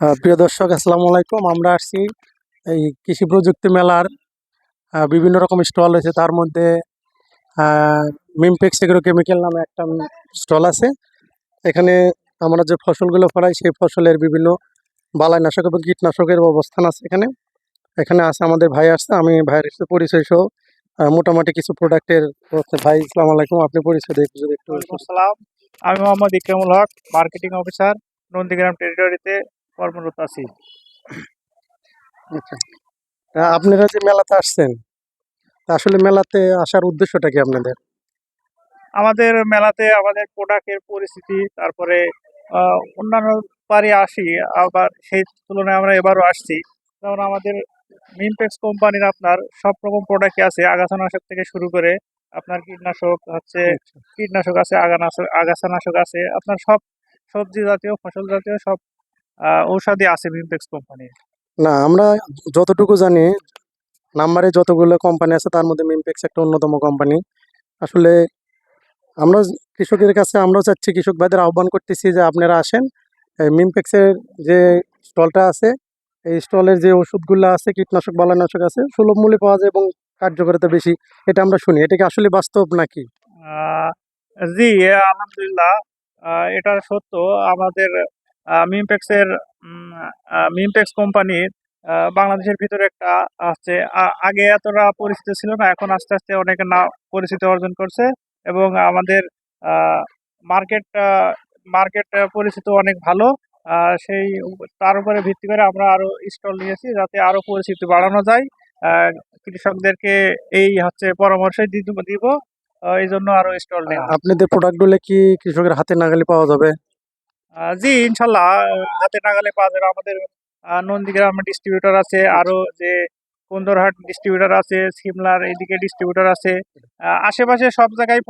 আহ, প্রিয় দর্শক আসসালামু আলাইকুম। আমরা আসছি এই কৃষি প্রযুক্তি মেলার বিভিন্ন রকম স্টল রয়েছে। তার মধ্যে মিমপেক্স এগ্রো কেমিক্যাল নামে একটা স্টল আছে। এখানে আমরা যে ফসলগুলো ফলাই সেই ফসলের বিভিন্ন বালাইনাশক এবং কীটনাশকের অবস্থান আছে এখানে। এখানে আছে আমাদের ভাই আসছে আমি ভাইয়ের সাথে পরিচয় সহ মোটামুটি কিছু প্রোডাক্টের ভাই আসসালামু আলাইকুম। আপনি পরিচয় যদি একটু আমি মোহাম্মদ ইকরামুল হক মার্কেটিং অফিসার নন্দীগ্রাম টেরিটরিতে কর্মরত আছি। আচ্ছা। আপনারা যে মেলাতে আসছেন তা আসলে মেলাতে আসার উদ্দেশ্যটা কি আপনাদের? আমাদের মেলাতে আমাদের প্রোডাক্টের পরিস্থিতি তারপরে অন্যান্য পারি আসি আবার সেই তুলনায় আমরা এবারও আসছি। যেমন আমাদের মিনপেক্স কোম্পানির আপনার সব রকম প্রোডাক্টই আছে আগাছানাশক থেকে শুরু করে আপনার কীটনাশক হচ্ছে কীটনাশক আছে আগানাশক আগাছানাশক আছে আপনার সব সবজি জাতীয় ফসল জাতীয় সব ঔষধি আছে মিনপেক্স কোম্পানির না আমরা যতটুকু জানি নাম্বারে যতগুলো কোম্পানি আছে তার মধ্যে মিমপেক্স একটা অন্যতম কোম্পানি আসলে আমরা কৃষকের কাছে আমরাও চাচ্ছি কৃষক ভাইদের আহ্বান করতেছি যে আপনারা আসেন। মিমপেক্সের যে স্টলটা আছে এই স্টলের যে ওষুধগুলো আছে কীটনাশক বালানাশক আছে সুলভ মূল্যে পাওয়া যায় এবং কার্যকারিতা বেশি, এটা আমরা শুনি। এটা কি আসলে বাস্তব নাকি? জি আলহামদুলিল্লাহ। এটা সত্য। আমাদের মিমপেক্সের মিমপেক্স কোম্পানির বাংলাদেশের ভিতরে একটা আছে। আগে এতটা পরিচিত ছিল না, এখন আস্তে আস্তে অনেক না পরিচিতি অর্জন করছে এবং আমাদের মার্কেট মার্কেট পরিচিত অনেক ভালো। সেই, তার উপরে ভিত্তি করে আমরা আরও স্টল নিয়েছি যাতে আরও পরিচিতি বাড়ানো যায়। কৃষকদেরকে এই হচ্ছে পরামর্শ দিব এই জন্য আরও স্টল নেই আপনাদের প্রোডাক্টগুলো কি কৃষকের হাতে নাগালে পাওয়া যাবে? জি ইনশাল্লাহ হাতে নাগালে পাওয়া যাবে। আমাদের নন্দীগ্রাম ডিস্ট্রিবিউটর আছে আরও যে কুন্দরহাট ডিস্ট্রিবিউটর আছে সিমলার এদিকে ডিস্ট্রিবিউটর আছে। আশেপাশে সব জায়গায়